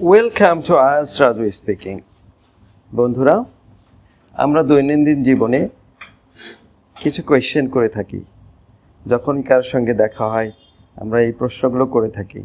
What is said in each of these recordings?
Welcome to আয়াস Raju speaking বন্ধুরা, আমরা দৈনন্দিন জীবনে কিছু কোয়েশ্চেন করে থাকি। যখন কার সঙ্গে দেখা হয়, আমরা এই প্রশ্নগুলো করে থাকি।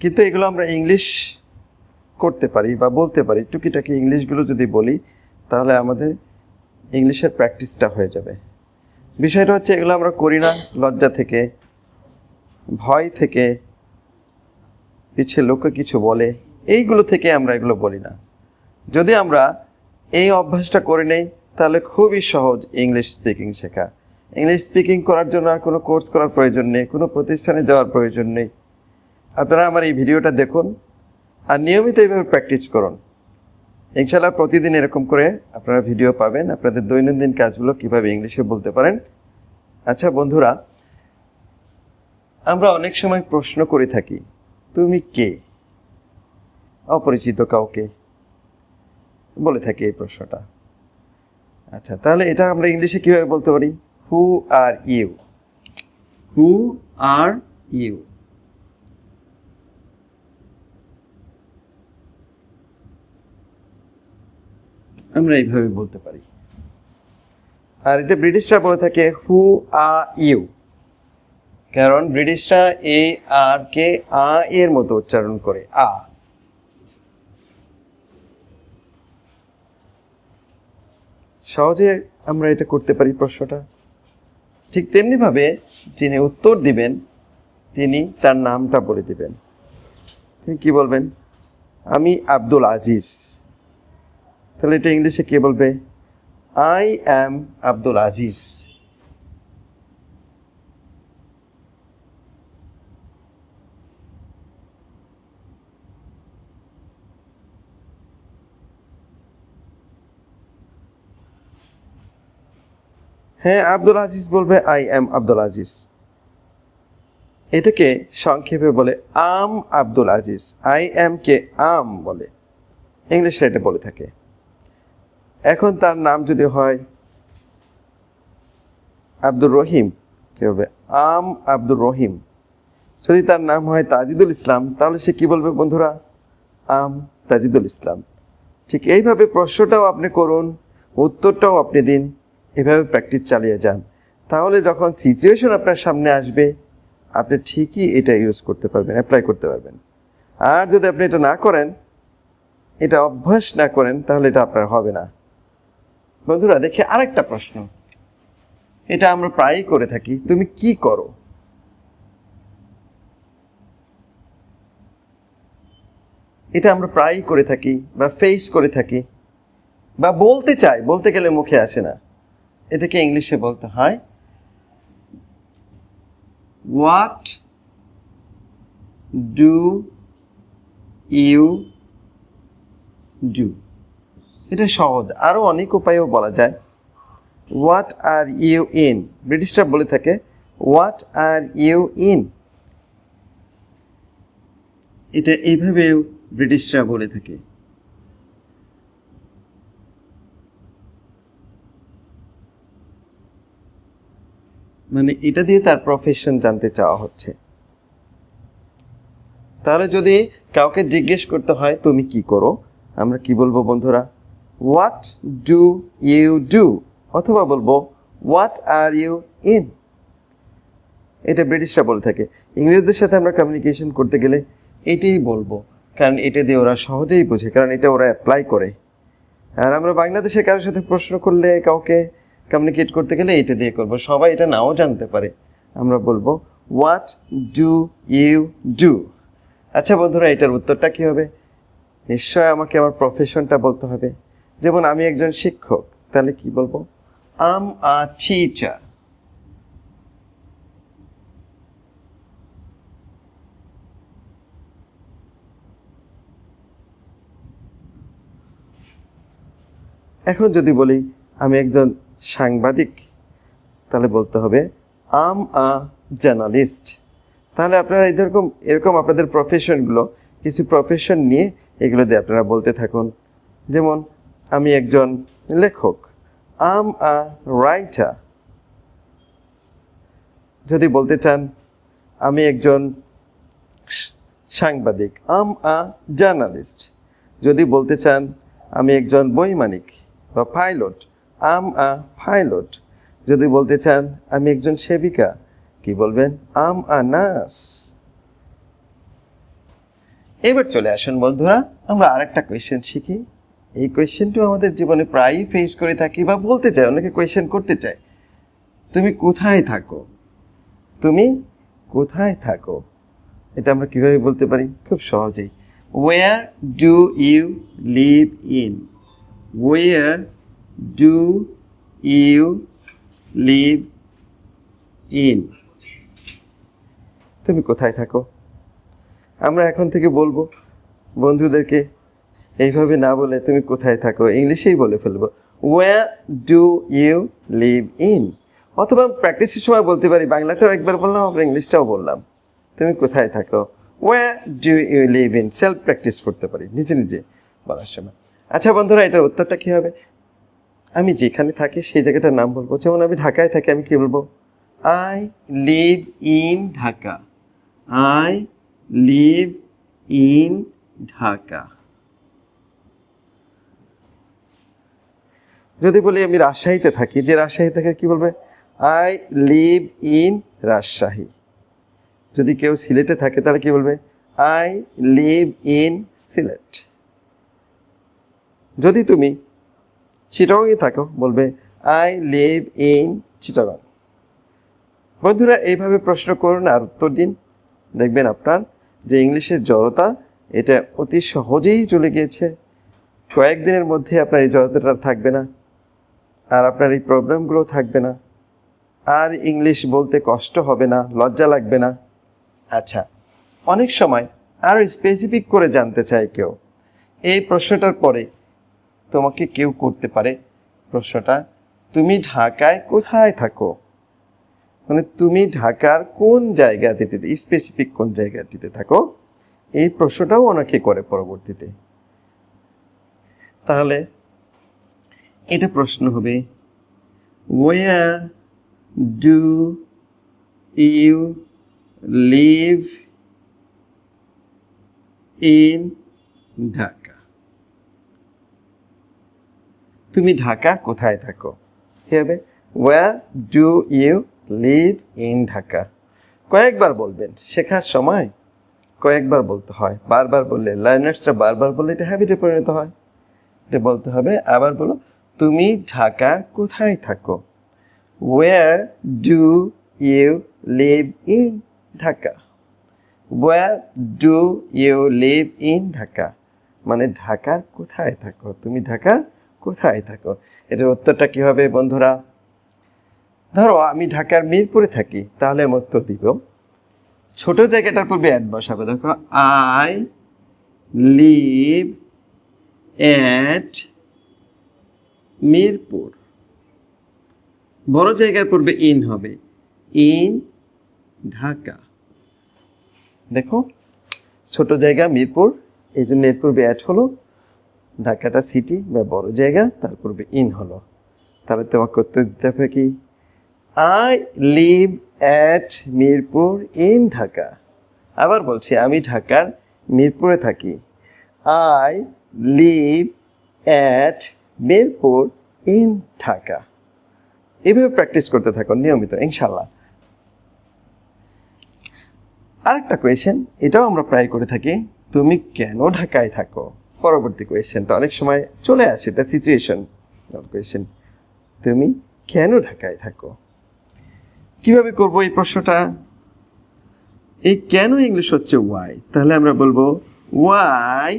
কিন্তু এগুলো আমরা ইংলিশ করতে পারি বা বলতে পারি। টুকিটাকি ইংলিশগুলো যদি বলি, তাহলে আমাদের ইংলিশের প্র্যাকটিসটা হয়ে যাবে। বিষয়টা হচ্ছে, এগুলো আমরা করি না। লজ্জা থেকে, ভয় থেকে পিছিয়ে লোকে কিছু বলে, এইগুলো থেকে আমরা এগুলো বলি না। যদি আমরা এই অভ্যাসটা করে নেই, তাহলে খুবই সহজ ইংলিশ স্পিকিং শেখা। ইংলিশ স্পিকিং করার জন্য আর কোনো কোর্স করার প্রয়োজন নেই, কোনো প্রতিষ্ঠানে যাওয়ার প্রয়োজন নেই। আপনারা আমার এই ভিডিওটা দেখুন আর নিয়মিত এইভাবে প্র্যাকটিস করুন। ইনশাল্লাহ প্রতিদিন এরকম করে আপনারা ভিডিও পাবেন, আপনাদের দৈনন্দিন কাজগুলো কীভাবে ইংলিশে বলতে পারেন। আচ্ছা বন্ধুরা, আমরা অনেক সময় প্রশ্ন করে থাকি। তুমি কে? অপরিচিত কাউকে? বলে থাকি এই প্রশ্নটা। আচ্ছা তাহলে এটা আমরা ইংলিশে কীভাবে বলতে পারি? হু are you who are you আমরা এইভাবে বলতে পারি। আর এটা ব্রিটিশরা বলে থাকে হু আর ইউ কারণ ব্রিটিশরা এ, আর, কে, আ এর মতো উচ্চারণ করে। আ। সহজে আমরা এটা করতে পারি প্রশ্নটা। ঠিক তেমনিভাবে যিনি উত্তর দিবেন, তিনি তার নামটা বলে দিবেন। তিনি কি বলবেন? আমি আব্দুল আজিজ। তাহলে এটা ইংলিশে কে বলবে? I am Abdul Aziz. হ্যাঁ আব্দুল আজিজ বলবে আই অ্যাম আব্দুল আজিজ। এটাকে সংক্ষেপে বলে, I'm Abdul Aziz. I am কে আম বলে। ইংলিশে এটা বলে থাকে। এখন তার নাম যদি হয়, আব্দুর রহিম কি বলবে, আম আব্দুর রহিম। যদি তার নাম হয় তাজিদুল ইসলাম, তাহলে সে কি বলবে বন্ধুরা? আম তাজিদুল ইসলাম। ঠিক এইভাবে প্রশ্নটাও আপনি করুন, উত্তরটাও আপনি দিন। এভাবে প্র্যাকটিস চালিয়ে যান। তাহলে যখন সিচুয়েশন আপনার সামনে আসবে, আপনি ঠিকই এটা ইউজ করতে পারবেন অ্যাপ্লাই করতে পারবেন। আর যদি আপনি এটা না করেন, এটা অভ্যাস না করেন, তাহলে এটা আপনার হবে না। বন্ধুরা, দেখে আরেকটা প্রশ্ন। এটা আমরা প্রায়ই করে থাকি, তুমি কি করো? এটা আমরা প্রায়ই করে থাকি বা ফেস করে থাকি বা বলতে চাই, বলতে গেলে মুখে আসে না। এটাকে ইংলিশে বলতে হয় হোয়াট ডু ইউ ডু? এটা সহজ। আরও অনেক উপায়েও বলা যায়। What are you in? ব্রিটিশরা বলে থাকে, হোয়াট আর ইউ ইন? এটা এইভাবেও ব্রিটিশরা বলে থাকে। মানে এটা দিয়ে তার প্রফেশন জানতে চাওয়া হচ্ছে। তাহলে যদি কাউকে জিজ্ঞেস করতে হয়, তুমি কি করো? আমরা কি বলব বন্ধুরা? হোয়াট ডু ইউ ডু অথবা বলব হোয়াট আর ইউ ইন এটা ব্রিটিশরা বলে থাকে। ইংরেজদের সাথে আমরা কমিউনিকেশন করতে গেলে এটাই বলব। কারণ এটা দিয়ে ওরা সহজেই বোঝে, কারণ এটা ওরা অ্যাপ্লাই করে। আর আমরা বাংলাদেশে কারোর সাথে প্রশ্ন করলে কাউকে কমিউনিকেট করতে গেলে এটা দিয়ে করব। সবাই এটা নাও জানতে পারে। আমরা বলব হোয়াট ডু ইউ ডু আচ্ছা বন্ধুরা, এটার উত্তরটা কি হবে? নিশ্চয় আমাকে আমার প্রফেশনটা বলতে হবে। যেমন আমি একজন শিক্ষক, তাহলে কি বলব? আম আ টিচার এখন যদি বলি, আমি একজন সাংবাদিক, তাহলে বলতে হবে, আম আ জার্নালিস্ট। তাহলে আপনারা এরকম এরকম আপনাদের প্রফেশনগুলো কিছু প্রফেশন নিয়ে এগুলো দিয়ে আপনারা বলতে থাকুন। যেমন, আমি একজন লেখক, আম আ রাইটার। যদি বলতে চান, আমি একজন সাংবাদিক, আম আ জার্নালিস্ট। যদি বলতে চান, আমি একজন বৈমানিক বা পাইলট আম আ পাইলট। যদি বলতে চান, আমি একজন সেবিকা, কি বলবেন? I'm a nurse. এবার চলে আসুন বন্ধুরা, আমরা আরেকটা কোয়েশ্চেন শিখি। এই কোয়েশ্চেনটিও আমাদের জীবনে প্রায়ই ফেস করে থাকি বা বলতে চাই, অনেকে কোয়েশ্চেন করতে চায়। তুমি কোথায় থাকো? তুমি কোথায় থাকো? এটা আমরা কীভাবে বলতে পারি? খুব সহজেই। Where do you live in where do you live in তুমি কোথায় থাকো? আমরা এখন থেকে বলব, বন্ধুদেরকে এইভাবে না বলে তুমি কোথায় থাকো, ইংলিশেই বলে ফেলব। Where do you live in অথবা প্র্যাকটিসের সময় বলতে পারি, বাংলাটাও একবার বললাম আমরা ইংলিশটাও বললাম। তুমি কোথায় থাকো? Where do you live in self practice করতে পারি, নিজে নিজে বলার সময়। আচ্ছা বন্ধুরা, এটার উত্তরটা কী হবে? আমি যেখানে থাকি সেই জায়গাটার নাম বলব। যেমন আমি ঢাকায় থাকি, আমি কি বলব? I live in Dhaka I live in Dhaka যদি বলি আমি রাজশাহীতে থাকি, যে রাজশাহী থেকে কি বলবে? I live in Rajshahi. যদি কেউ সিলেটে থাকে তাহলে কি বলবে? I live in Sylhet. যদি তুমি চিটাগংয়ে থাকো, বলবে, আই লিভ ইন চিটাগং। বন্ধুরা, এইভাবে প্রশ্ন করুন আর উত্তর দিন। দেখবেন আপনার যে ইংলিশের জড়তা, এটা অতি সহজেই চলে গিয়েছে। কয়েকদিনের মধ্যে আপনার এই জড়তাটা থাকবে না, আর আপনার এই প্রবলেমগুলো থাকবে না, আর ইংলিশ বলতে কষ্ট হবে না, লজ্জা লাগবে না। আচ্ছা অনেক সময় আরও স্পেসিফিক করে জানতে চায় কেউ। এই প্রশ্নটার পরে তোমাকে কেউ করতে পারে? প্রশ্নটা, তুমি ঢাকায় কোথায় থাকো? মানে তুমি ঢাকার কোন জায়গাটিতে স্পেসিফিক কোন জায়গাটিতে থাকো? এই প্রশ্নটাও অনেকে করে পরবর্তীতে। তাহলে, এটা প্রশ্ন হবে where do you live in Dhaka তুমি ঢাকার কোথায় থাকো? কি হবে? Where do you live in Dhaka? কয়েকবার বলবেন, শেখার সময় কয়েকবার বলতে হয়। বারবার বললে, লার্নার্সরা বারবার বললে এটা হ্যাবিটে পরিণত হয়। এটা বলতে হবে, আবার বলো, তুমি ঢাকার কোথায় থাকো? Where do you live in Dhaka? Where do you live in Dhaka? মানে ঢাকার কোথায় থাকো? তুমি ঢাকার কোথায় থাকো? এটার উত্তরটা কি হবে বন্ধুরা? ধরো আমি ঢাকার মিরপুরে থাকি, তাহলে আমি উত্তর দিব। ছোট জায়গাটার পূর্বে অ্যাড বসাবো। দেখো আই লিভ অ্যাট মিরপুর। বড় জায়গার পূর্বে ইন হবে। ইন ঢাকা। দেখো, ছোট জায়গা মিরপুর, এই জন্য এর পূর্বে অ্যাড হলো। ঢাকাটা সিটি বা বড় জায়গা, তার পূর্বে ইন হলো। তাহলে তোমাকে করতে দিতে হবে কি? I live at Mirpur in Dhaka. আবার বলছি, আমি ঢাকার মিরপুরে থাকি। I live at Mirpur in Dhaka. এভাবে প্র্যাকটিস করতে থাকো নিয়মিত ইনশাল্লাহ আরেকটা কোয়েশ্চেন এটাও আমরা প্রায় করে থাকি, তুমি কেন ঢাকায় থাকো? পরবর্তী কোয়েশ্চেনটা অনেক সময় চলে আসে, এটা সিচুয়েশন কোয়েশ্চেন তুমি কেন ঢাকায় থাকো? কীভাবে করব এই প্রশ্নটা? এই কেন ইংলিশ হচ্ছে ওয়াই তাহলে আমরা বলব why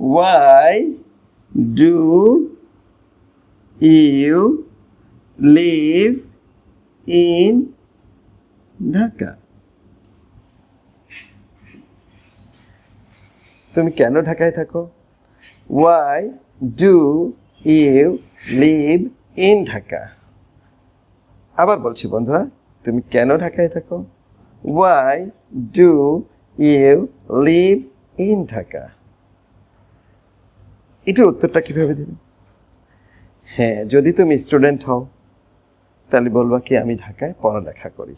why do you live in Dhaka তুমি কেন ঢাকায় থাকো? Why do you live in Dhaka আবার বলছি বন্ধুরা, তুমি কেন ঢাকায় থাকো? Why do you live in Dhaka এটার উত্তরটা কীভাবে দেবে? হ্যাঁ যদি তুমি স্টুডেন্ট হও, তাহলে বলবা কি, আমি ঢাকায় পড়ালেখা করি।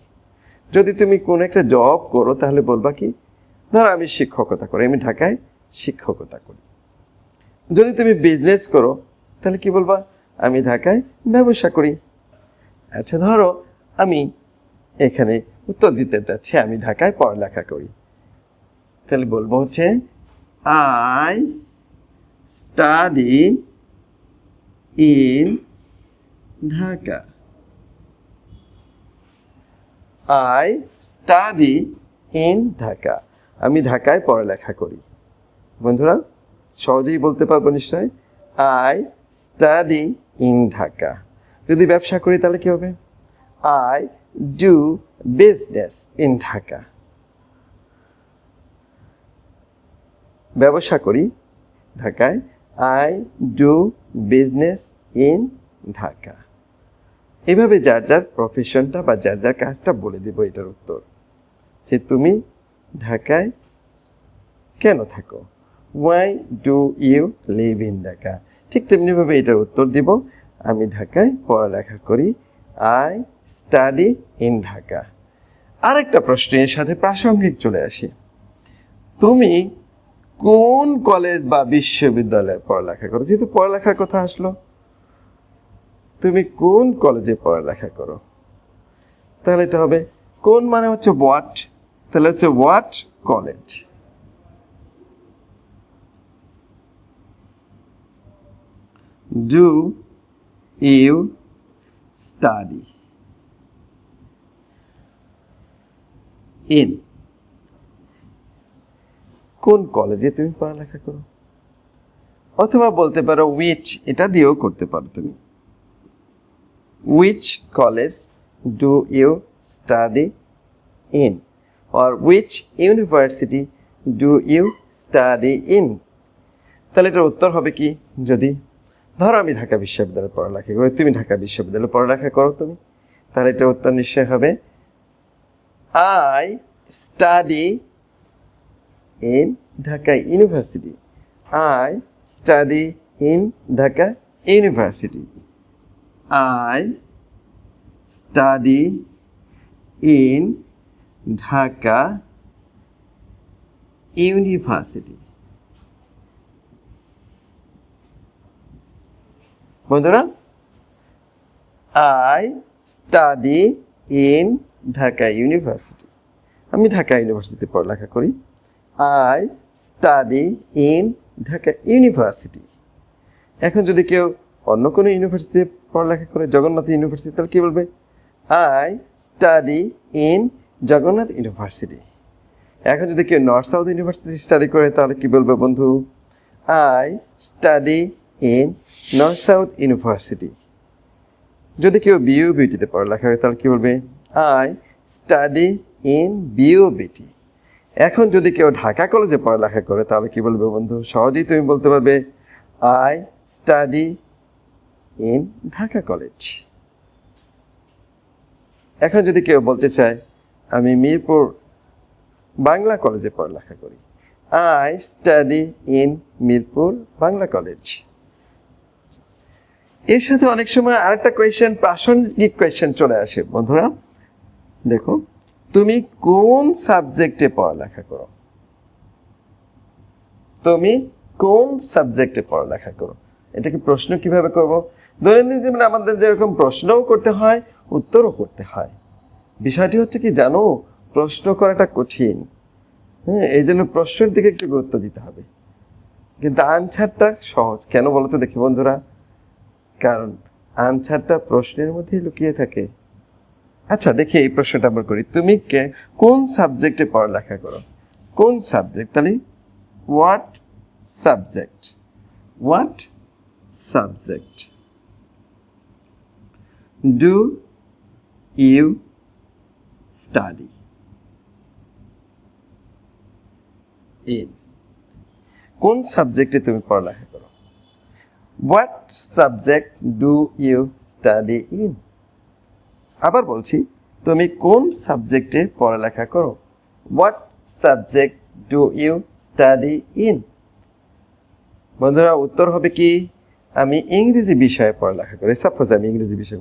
যদি তুমি কোনো একটা জব করো, তাহলে বলবা কি, ধরো আমি শিক্ষকতা করি, আমি ঢাকায় শিক্ষকতা করি। যদি তুমি বিজনেস করো, তাহলে কি বলবা? আমি ঢাকায় ব্যবসা করি। আচ্ছা ধরো আমি এখানে উত্তর দিতে যাচ্ছি, আমি ঢাকায় পড়ালেখা করি। তাহলে বলব হচ্ছে I study in Dhaka. I study in Dhaka. আমি ঢাকায় পড়ালেখা করি। বন্ধুরা সহজেই বলতে পারব নিশ্চয়? আই স্টাডি ইন ঢাকা যদি ব্যবসা করি তাহলে কি হবে? I do business in Dhaka ব্যবসা করি ঢাকায়। I do business in Dhaka এভাবে যার যার প্রফেশনটা বা যার যার কাজটা বলে দেব এটার উত্তর। যে তুমি ঢাকায় কেন থাকো? Why do you live in Dhaka ঠিক তেমনিভাবে এটার উত্তর দিব। আমি ঢাকায় পড়ালেখা করি। আই স্টাডি ইন ঢাকা আরেকটা প্রশ্ন এর সাথে প্রাসঙ্গিক চলে আসি। তুমি কোন কলেজ বা বিশ্ববিদ্যালয়ে পড়ালেখা করো? যেহেতু পড়ালেখার কথা আসলো। তুমি কোন কলেজে পড়ালেখা করো? তাহলে এটা হবে কোন মানে হচ্ছে হোয়াট তাহলে হচ্ছে what college do you study in কোন কলেজে তুমি পড়ালেখা করো? অথবা বলতে পারো উইচ এটা দিয়েও করতে পারো তুমি। Which college do you study in or which university do you study in তাহলে এটার উত্তর হবে কি? যদি ধরো আমি ঢাকা বিশ্ববিদ্যালয়ে পড়ালেখা করি, তুমি ঢাকা বিশ্ববিদ্যালয়ে পড়ালেখা করো তুমি। তাহলে এটা উত্তর নিশ্চয় হবে I study in Dhaka university I study in Dhaka university I study in Dhaka University. বন্ধুরা I study in Dhaka university আমি ঢাকা ইউনিভার্সিটিতে পড়ালেখা করি। I study in Dhaka university এখন যদি কেউ অন্য কোনো ইউনিভার্সিটিতে পড়ালেখা করে, জগন্নাথ ইউনিভার্সিটি তাহলে কী বলবে? I study in Jagannath university এখন যদি কেউ নর্থ সাউথ ইউনিভার্সিটি স্টাডি করে, তাহলে কী বলবে বন্ধু? I study in north south university যদি কেউ বিউ বিউটিতে পড়ালেখা করে, তাহলে কী বলবে? আই স্টাডি ইন বিউ বিটি এখন যদি কেউ ঢাকা কলেজে পড়ালেখা করে, তাহলে কি বলবে বন্ধু? সহজেই তুমি বলতে পারবে I study in Dhaka college. এখন যদি কেউ বলতে চায়, আমি মিরপুর বাংলা কলেজে পড়ালেখা করি। I study in Mirpur Bangla college. এর সাথে অনেক সময় আরেকটা কোয়েশ্চেন প্রাসঙ্গিক কোয়েশ্চেন চলে আসে। বন্ধুরা, দেখো, তুমি কোন সাবজেক্টে পড়ালেখা করো? তুমি কোন সাবজেক্টে পড়ালেখা করো? এটাকে প্রশ্ন কীভাবে করব? দৈনন্দিন জীবনে আমাদের যেরকম প্রশ্নও করতে হয়, উত্তরও করতে হয়। বিষয়টি হচ্ছে কি, জানো, প্রশ্ন করাটা কঠিন। হ্যাঁ এই জন্য প্রশ্নের দিকে একটু গুরুত্ব দিতে হবে। কিন্তু আনসারটা সহজ। কেন বলো তো দেখি বন্ধুরা। কারণ আনসারটা প্রশ্নের মধ্যেই লুকিয়ে থাকে। আচ্ছা দেখি এই প্রশ্নটা আমরা করি। তুমি কে? কোন সাবজেক্টে পড়ালেখা করো? কোন সাবজেক্ট? তাহলে what subject what subject do you study in কোন সাবজেক্টে তুমি পড়ালেখা what subject do you study in আবার বলছি, তুমি কোন সাবজেক্টে পড়ালেখা করো? What subject do you study in বন্ধুরা, উত্তর হবে কি, আমি ইংরেজি বিষয়ে পড়ালেখা করি। সাপোজ আমি ইংরেজি বিষয়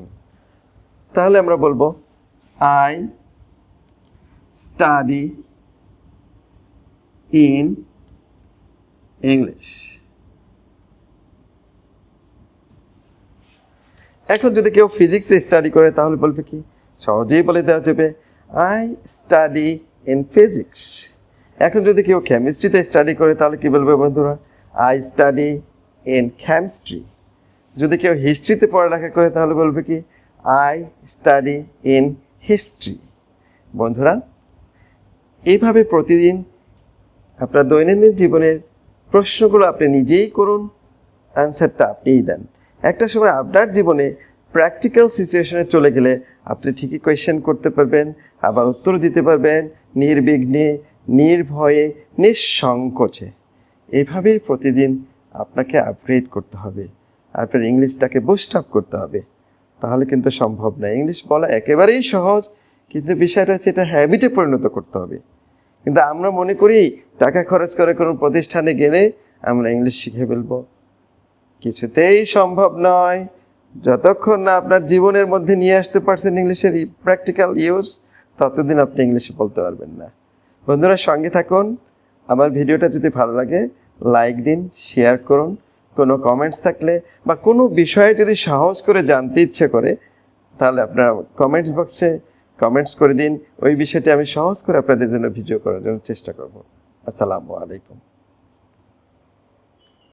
তাহলে আমরা বলব আই স্টাডি ইন ইংলিশ এখন যদি কেউ ফিজিক্সে স্টাডি করে, তাহলে বলবে কি? সহজেই বলে দেওয়া যাবে আই স্টাডি ইন ফিজিক্স এখন যদি কেউ কেমিস্ট্রিতে স্টাডি করে, তাহলে কি বলবে বন্ধুরা? আই স্টাডি ইন কেমিস্ট্রি যদি কেউ হিস্ট্রিতে পড়ালেখা করে, তাহলে বলবে কি? আই স্টাডি ইন হিস্ট্রি বন্ধুরা এইভাবে প্রতিদিন আপনার দৈনন্দিন জীবনের প্রশ্নগুলো আপনি নিজেই করুন অ্যান্সারটা আপনিই দেন। একটা সময় আপনার জীবনে প্র্যাকটিক্যাল সিচুয়েশনে চলে গেলে আপনি ঠিকই কোয়েশ্চেন করতে পারবেন, আবার উত্তর দিতে পারবেন, নির্বিঘ্নে, নির্ভয়ে, নিঃসংকোচে। এভাবেই প্রতিদিন আপনাকে আপগ্রেড করতে হবে। আপনার ইংলিশটাকে বুস্ট আপ করতে হবে। তাহলে কিন্তু সম্ভব না। ইংলিশ বলা একেবারেই সহজ, কিন্তু বিষয়টা হচ্ছে এটা হ্যাবিটে পরিণত করতে হবে। কিন্তু আমরা মনে করি, টাকা খরচ করে কোনো প্রতিষ্ঠানে গেলে আমরা ইংলিশ শিখে ফেলব। কিছুতেই সম্ভব নয়। যতক্ষণ না আপনার জীবনের মধ্যে নিয়ে আসতে পারছেন ইংলিশের প্র্যাকটিক্যাল ইউজ ততদিন আপনি ইংলিশ বলতে পারবেন না। বন্ধুরা, সঙ্গে থাকুন। আমার ভিডিওটা যদি ভালো লাগে লাইক দিন শেয়ার করুন। কোনো কমেন্টস থাকলে বা কোনো বিষয়ে যদি সাহস করে জানতে ইচ্ছে করে, তাহলে আপনারা কমেন্টস বক্সে কমেন্টস করে দিন। ওই বিষয়টি আমি সহজ করে আপনাদের জন্য ভিডিও করার জন্য চেষ্টা করব। আসসালামু আলাইকুম।